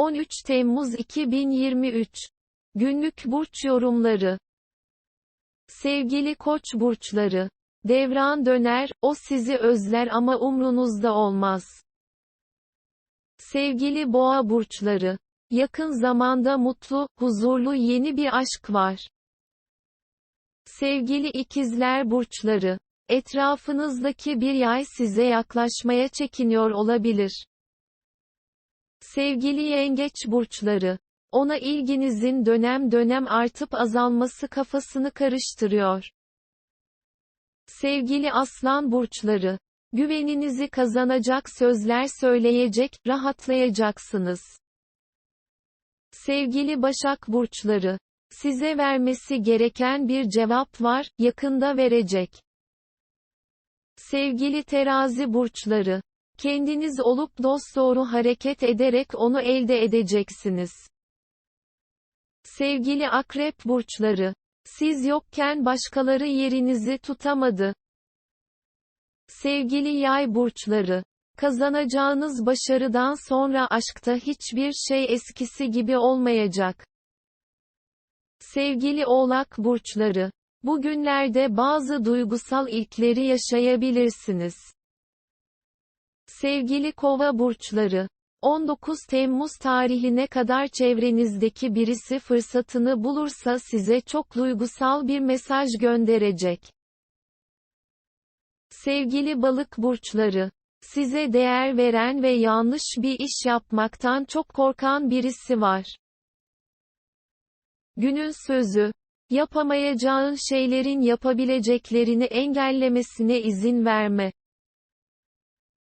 13 Temmuz 2023 Günlük burç yorumları Sevgili Koç burçları Devran döner, o sizi özler ama umrunuzda olmaz. Sevgili Boğa burçları Yakın zamanda mutlu, huzurlu yeni bir aşk var. Sevgili ikizler burçları Etrafınızdaki bir yay size yaklaşmaya çekiniyor olabilir. Sevgili yengeç burçları, ona ilginizin dönem dönem artıp azalması kafasını karıştırıyor. Sevgili aslan burçları, güveninizi kazanacak sözler söyleyecek, rahatlayacaksınız. Sevgili başak burçları, size vermesi gereken bir cevap var, yakında verecek. Sevgili terazi burçları, kendiniz olup dosdoğru hareket ederek onu elde edeceksiniz. Sevgili akrep burçları, siz yokken başkaları yerinizi tutamadı. Sevgili yay burçları, kazanacağınız başarıdan sonra aşkta hiçbir şey eskisi gibi olmayacak. Sevgili oğlak burçları, Bugünlerde bazı duygusal ilkleri yaşayabilirsiniz. Sevgili kova burçları, 19 Temmuz tarihine kadar çevrenizdeki birisi fırsatını bulursa size çok duygusal bir mesaj gönderecek. Sevgili balık burçları, size değer veren ve yanlış bir iş yapmaktan çok korkan birisi var. Günün sözü Yapamayacağın şeylerin yapabileceklerini engellemesine izin verme.